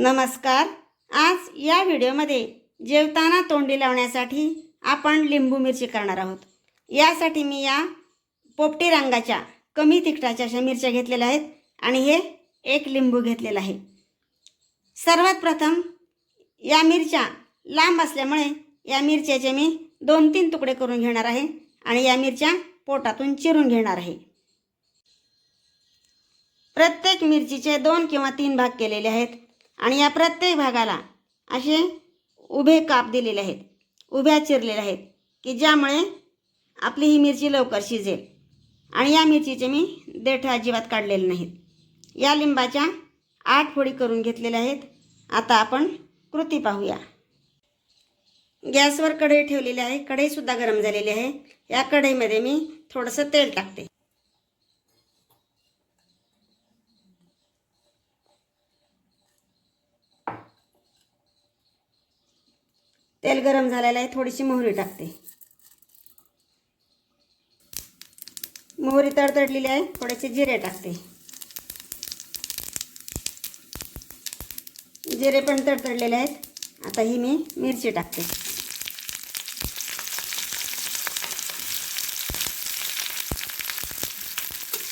नमस्कार. आज या व्हिडिओमध्ये जेवताना तोंडी लावण्यासाठी आपण लिंबू मिरची करणार आहोत. यासाठी मी या पोपटी रंगाच्या कमी तिखटाच्या अशा मिरच्या घेतलेल्या आहेत आणि हे एक लिंबू घेतलेला आहे. सर्वात प्रथम या मिरच्या लांब असल्यामुळे या मिरच्याचे मी दोन तीन तुकडे करून घेणार आहे आणि या मिरच्या पोटातून चिरून घेणार आहे. प्रत्येक मिरचीचे दोन किंवा तीन भाग केलेले आहेत. आणि या प्रत्येक भागाला असे उभे काप दिलेले आहेत उभ्या चिरलेल्या आहेत की ज्यामुळे आपली ही मिरची लवकर शिजेल. आणि या मिरचीचे मी देठ अजिबात काढलेले नाहीत. या लिंबाच्या आठ फोडी करून घेतलेल्या आहेत. आता आपण कृती पाहूया. गॅसवर कढई ठेवलेली आहे. कढईसुद्धा गरम झालेली आहे. या कढईमध्ये मी थोडंसं तेल टाकते. तेल गरम झालेलं आहे थोडीशी मोहरी टाकते. मोहरी तडतडलेली आहे थोडेसे जिरे टाकते. जिरे पण तडतडलेले आहेत आता ही मी मिरची टाकते.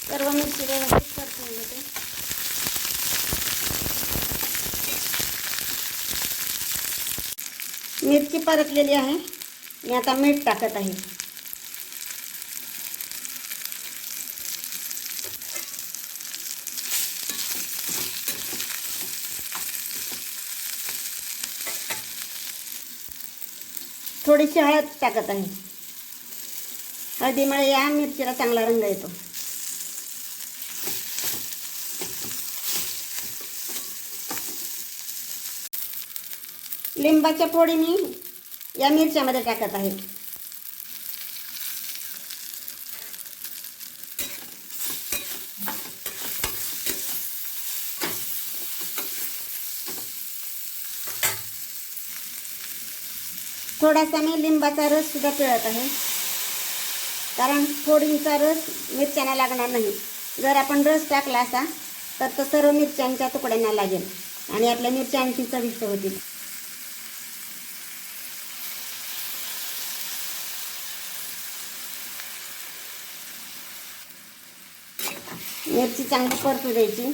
सर्व मिरची व्यवस्थित परतून घेते. मिरची परतलेली आहे. मी आता मीठ टाकत आहे. थोडीशी हळद टाकत आहे. हळदीमुळे या मिरचीला चांगला रंग येतो. लिंबाच्या पोळी मी या मिरच्यामध्ये टाकत आहे. थोडासा मी लिंबाचा रस सुद्धा पिळत आहे. कारण फोडींचा रस मिरच्यांना लागणार नाही. जर आपण रस टाकला असा तर तो सर्व मिरच्यांच्या तुकड्यांना लागेल आणि आपल्या मिरच्या आणखी चविष्ट होतील. मिरची चांगली परतू द्यायची.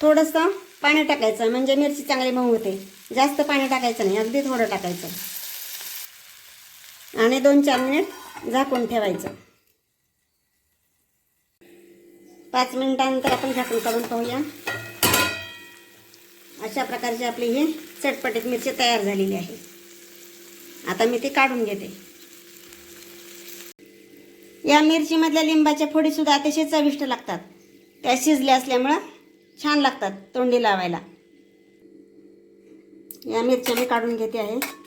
थोडंसं पाणी टाकायचं म्हणजे मिरची चांगली मऊ होते. जास्त पाणी टाकायचं नाही अगदी थोडं टाकायचं. आणि दोन चार मिनिट झाकून ठेवायचं. पाच मिनिटानंतर आपण झाकून काढून पाहूया. अशा प्रकारची आपली ही चटपटीत मिरची तयार झालेली आहे. आता मी ती काढून घेते. या मिरचीमधल्या लिंबाच्या फोडीसुद्धा अतिशय चविष्ट लागतात. त्या शिजल्या असल्यामुळं छान लागतात तोंडी लावायला. या मिरच्या मी काढून घेते आहे.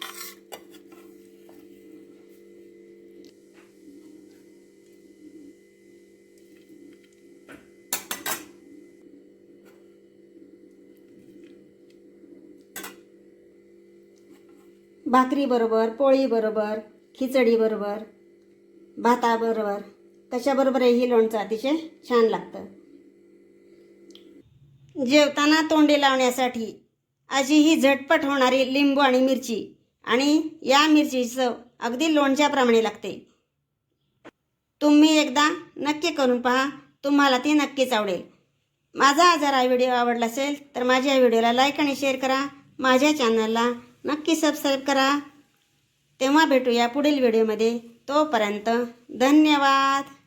भाकरीबरोबर पोळीबरोबर खिचडीबरोबर भाताबरोबर कशाबरोबरही लोणचं? अतिशय छान लागतं. जेवताना तोंडी लावण्यासाठी अशी ही झटपट होणारी लिंबू आणि मिरची आणि या मिरची चव अगदी लोणच्याप्रमाणे लागते. तुम्ही एकदा नक्की करून पहा तुम्हाला ती नक्कीच आवडेल. माझा जर हा व्हिडिओ आवडला असेल तर माझ्या व्हिडिओला लाईक आणि शेअर करा. माझ्या चॅनलला नक्की सबस्क्राईब करा. तेव्हा भेटूया पुढील व्हिडिओमध्ये. तोपर्यंत धन्यवाद.